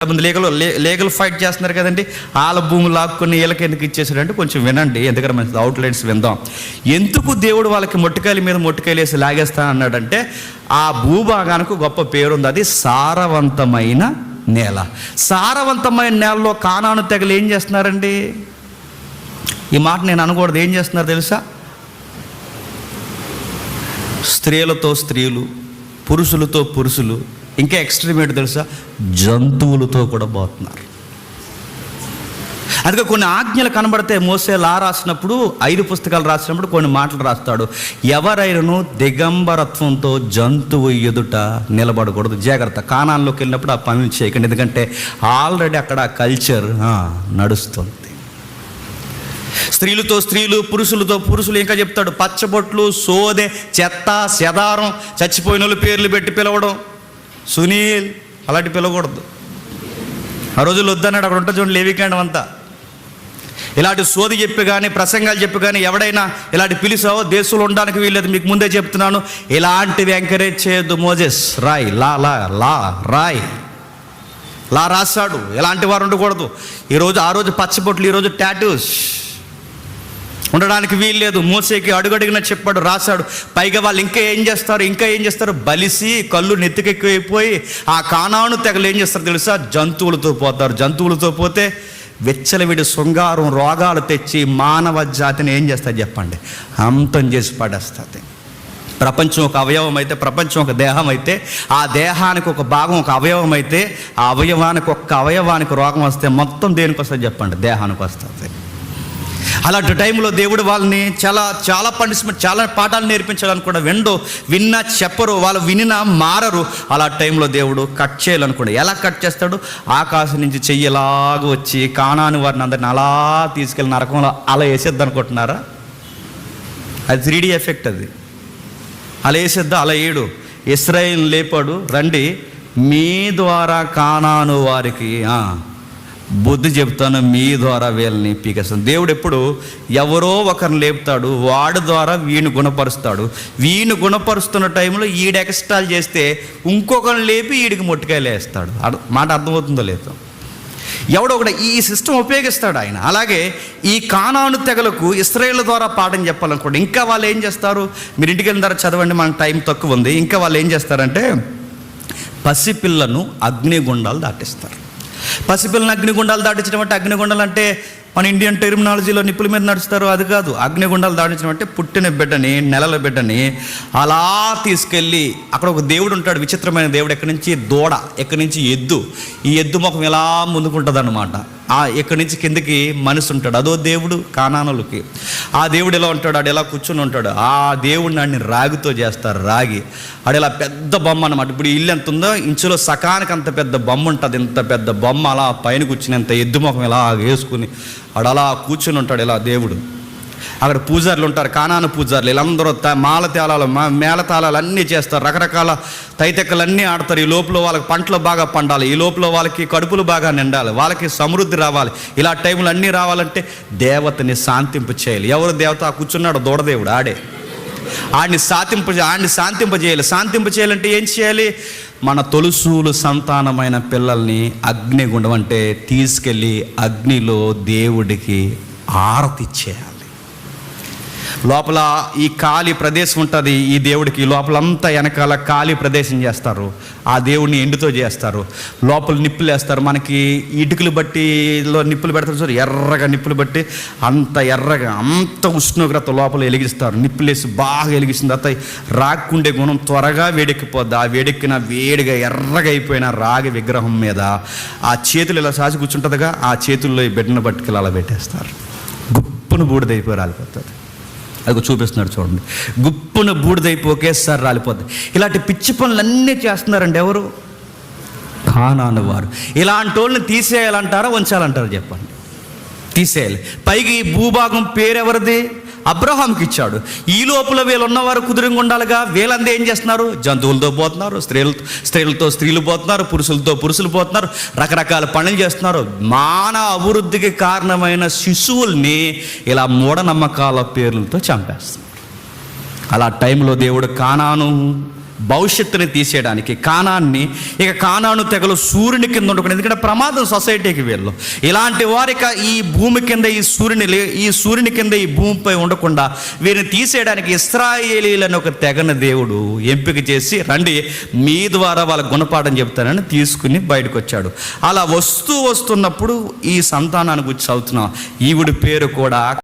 ముందు legal legal fight చేస్తున్నారు కదండి. వాళ్ళ భూములు లాక్కుని వీళ్ళకి ఎందుకు ఇచ్చేసాడంటే కొంచెం వినండి ఎందుకంటే మంచి అవుట్లైన్స్ విందాం. ఎందుకు దేవుడు వాళ్ళకి మొట్టికాయల మీద మొట్టికాయలు వేసి లాగేస్తా అన్నాడంటే ఆ భూభాగానికి గొప్ప పేరు ఉంది అది సారవంతమైన నేల. సారవంతమైన నేలలో కానాను తెగలు ఏం చేస్తున్నారండి? ఈ మాట నేను అనకూడదు. ఏం చేస్తున్నారు తెలుసా? స్త్రీలతో స్త్రీలు పురుషులతో పురుషులు ఇంకా ఎక్స్ట్రీమ్ ఏంటి తెలుసా? జంతువులతో కూడా పోతున్నారు. అందుకే కొన్ని ఆజ్ఞలు కనబడితే మోసే లా రాసినప్పుడు ఐదు పుస్తకాలు రాసినప్పుడు కొన్ని మాటలు రాస్తాడు. ఎవరైనను దిగంబరత్వంతో జంతువు ఎదుట నిలబడకూడదు. జాగ్రత్త. కానాల్లోకి వెళ్ళినప్పుడు ఆ పనులు చేయకండి. ఎందుకంటే ఆల్రెడీ అక్కడ కల్చర్ నడుస్తుంది. స్త్రీలతో స్త్రీలు పురుషులతో పురుషులు ఇంకా చెప్తాడు. పచ్చబొట్లు సోదె చెత్త సెదారం చచ్చిపోయిన వాళ్ళు పేర్లు పెట్టి పిలవడం. సునీల్ అలాంటి పిలవకూడదు. ఆ రోజుల్లో వద్దన్నాడు అక్కడ ఉంటుంది చూడండి లేవికాండం అంతా. ఇలాంటి సోది చెప్పి కానీ ప్రసంగాలు చెప్పి కానీ ఎవడైనా ఇలాంటి పిలిచావో దేశంలో ఉండడానికి వీల్లేదు మీకు ముందే చెప్తున్నాను. ఇలాంటివి ఎంకరేజ్ చేయొద్దు మోజెస్. రాయ్ లా లా లా రాయ్. లా రాశాడు ఎలాంటి వారు ఉండకూడదు. ఈరోజు ఆ రోజు పచ్చబొట్లు ఈరోజు టాటూస్. ఉండడానికి వీల్లేదు. మోసేకి అడుగడుగున చెప్పాడు రాశాడు. పైగా వాళ్ళు ఇంకా ఏం చేస్తారు ఇంకా ఏం చేస్తారు? బలిసి కళ్ళు నెత్తికెక్కిపోయి ఆ కానాను తెగలు ఏం చేస్తారు తెలుసా? జంతువులతో పోతారు. జంతువులతో పోతే వెచ్చలవిడి శృంగారం రోగాలు తెచ్చి మానవ జాతిని ఏం చేస్తారు చెప్పండి? అంతం చేసి పడేస్తుంది. ప్రపంచం ఒక అవయవం అయితే ప్రపంచం ఒక దేహం అయితే ఆ దేహానికి ఒక భాగం ఒక అవయవం అయితే ఆ అవయవానికి ఒక్క అవయవానికి రోగం వస్తే మొత్తం దేనికి వస్తుంది చెప్పండి? దేహానికి వస్తుంది. అలాంటి టైంలో దేవుడు వాళ్ళని చాలా చాలా పనిష్మెంట్ చాలా పాఠాలు నేర్పించాలని కూడా విండో విన్నా చెప్పరు వాళ్ళు వినినా మారరు. అలా టైంలో దేవుడు కట్ చేయాలనుకోండి. ఎలా కట్ చేస్తాడు? ఆకాశం నుంచి చెయ్యలాగా వచ్చి కానాని వారిని అందరిని అలా తీసుకెళ్ళి నరకంలో అలా వేసేద్ది అనుకుంటున్నారా? అది త్రీ ఎఫెక్ట్ అది. అలా వేసేద్దా? అలా ఏడు ఇస్రాయిల్ లేపాడు రండి మీ ద్వారా కానాను వారికి బుద్ధి చెప్తాను మీ ద్వారా వీళ్ళని పీకేస్తాను. దేవుడు ఎప్పుడు ఎవరో ఒకరిని లేపుతాడు వాడి ద్వారా వీణు గుణపరుస్తాడు. వీణు గుణపరుస్తున్న టైంలో ఈడు ఎక్స్ట్రాల్ చేస్తే ఇంకొకరిని లేపి వీడికి మొట్టికాయలు వేస్తాడు. మాట అర్థమవుతుందో లేదో. ఎవడో ఒకటి ఈ సిస్టమ్ ఉపయోగిస్తాడు ఆయన. అలాగే ఈ కానాను తెగలకు ఇస్రాయేల్ ద్వారా పాఠం చెప్పాలనుకోండి ఇంకా వాళ్ళు ఏం చేస్తారు? మీరు ఇంటికి వెళ్ళిన తర్వాత చదవండి మనకు టైం తక్కువ ఉంది. ఇంకా వాళ్ళు ఏం చేస్తారంటే పసిపిల్లను అగ్నిగుండాలు దాటిస్తారు. పసిపిల్లని అగ్నిగుండాలు దాటించడం అంటే అగ్నిగుండాలు అంటే మన ఇండియన్ టెర్మినాలజీలో నిప్పుల మీద నడుస్తారు అది కాదు. అగ్నిగుండాలు దాటించడం అంటే పుట్టిన బిడ్డని నెలల బిడ్డని అలా తీసుకెళ్ళి అక్కడ ఒక దేవుడు ఉంటాడు విచిత్రమైన దేవుడు. ఎక్కడి నుంచి? దూడ. ఎక్కడి నుంచి? ఎద్దు. ఈ ఎద్దు ముఖం ఎలా ముందుకుంటుంది ఆ ఎక్కడి నుంచి కిందకి మనిషి ఉంటాడు. అదో దేవుడు కానానులకి. ఆ దేవుడు ఎలా ఉంటాడు? ఆడు ఎలా కూర్చొని ఉంటాడు? ఆ దేవుడిని నాడిని రాగితో చేస్తారు రాగి. ఆడు ఇలా పెద్ద బొమ్మ అనమాట ఇప్పుడు ఇల్లు ఎంత ఉందో ఇంచులో సకానికి అంత పెద్ద బొమ్మ ఉంటుంది. ఇంత పెద్ద బొమ్మ అలా పైన కూర్చుని ఎంత ఎద్దు ముఖం ఇలా వేసుకుని ఆడు అలా కూర్చుని ఉంటాడు ఇలా దేవుడు. అక్కడ పూజారులు ఉంటారు కానాను పూజారులు. వీళ్ళందరూ త- మాల తేలాలు మా- మేళ తాళాలు అన్నీ చేస్తారు. రకరకాల తైతెక్కలు అన్నీ ఆడతారు. ఈ లోపల వాళ్ళకి పంటలు బాగా పండాలి. ఈ లోపల వాళ్ళకి కడుపులు బాగా నిండాలి. వాళ్ళకి సమృద్ధి రావాలి. ఇలా టైంలో అన్నీ రావాలంటే దేవతని శాంతింపు చేయాలి. ఎవరు దేవత? కూర్చున్నాడు దూడదేవుడు ఆడే. ఆడిని శాంతింప ఆడిని శాంతింప చేయాలి. శాంతింప చేయాలంటే ఏం చేయాలి? మన తొలుసూలు సంతానమైన పిల్లల్ని అగ్నిగుండం అంటే తీసుకెళ్ళి అగ్నిలో దేవుడికి ఆరతి చేయాలి లోపల ఈ ఖాళీ ప్రదేశం ఉంటుంది ఈ దేవుడికి. లోపలంతా వెనకాల ఖాళీ ప్రదేశం చేస్తారు. ఆ దేవుడిని ఎండుతో చేస్తారు. లోపల నిప్పులు వేస్తారు. మనకి ఇటుకలు బట్టిలో నిప్పులు పెడతారు చూడు ఎర్రగా నిప్పులు బట్టి అంత ఎర్రగా అంత ఉష్ణోగ్రత లోపల వెలిగిస్తారు. నిప్పులు వేసి బాగా వెలిగిస్తుంది. తర్వాత రాకుండే గుణం త్వరగా వేడెక్కిపోద్ది. ఆ వేడెక్కిన వేడిగా ఎర్రగా అయిపోయిన రాగి విగ్రహం మీద ఆ చేతులు ఇలా సాచి కూర్చుంటుందిగా ఆ చేతుల్లో ఈ బిడ్డను పట్టుకెళ్ళి అలా పెట్టేస్తారు. గుప్పును బూడిదైపోయి రాలిపోతుంది. అది చూపిస్తున్నాడు చూడండి. గుప్పున బూడిదైపోకే ఒకేసారి రాలిపోద్ది. ఇలాంటి పిచ్చి పనులన్నీ చేస్తున్నారండి ఎవరు? కానాను వారు. ఇలాంటి వాళ్ళని తీసేయాలంటారా ఉంచాలంటారా చెప్పండి. తీసేయాలి. పైగా ఈ భూభాగం పేరెవరిది? అబ్రహాంకి ఇచ్చాడు. ఈ లోపల వీళ్ళు ఉన్నవారు కుదురుగా ఉండాలిగా. వీళ్ళంతా ఏం చేస్తున్నారు? జంతువులతో పోతున్నారు స్త్రీలతో స్త్రీలతో స్త్రీలు పోతున్నారు పురుషులతో పురుషులు పోతున్నారు రకరకాల పనులు చేస్తున్నారు. మానవ అభివృద్ధికి కారణమైన శిశువుల్ని ఇలా మూఢనమ్మకాల పేర్లతో చంపేస్తున్నారు. అలా టైంలో దేవుడు కానాను భవిష్యత్తుని తీసేయడానికి కానాన్ని ఇక కానాను తెగలు సూర్యుని కింద ఉండకుండా ఎందుకంటే ప్రమాదం సొసైటీకి వీళ్ళు. ఇలాంటి వారిక ఈ భూమి కింద ఈ సూర్యుని లే- ఈ సూర్యుని కింద ఈ భూమిపై ఉండకుండా వీరిని తీసేయడానికి ఇస్రాయేలీలను ఒక తెగన దేవుడు ఎంపిక చేసి రండి మీ ద్వారా వాళ్ళ గుణపాఠం చెప్తానని తీసుకుని బయటకు వచ్చాడు అలా వస్తూ వస్తున్నప్పుడు ఈ సంతానాన్ని గురించి చదువుతున్నాం. ఈవిడి పేరు కూడా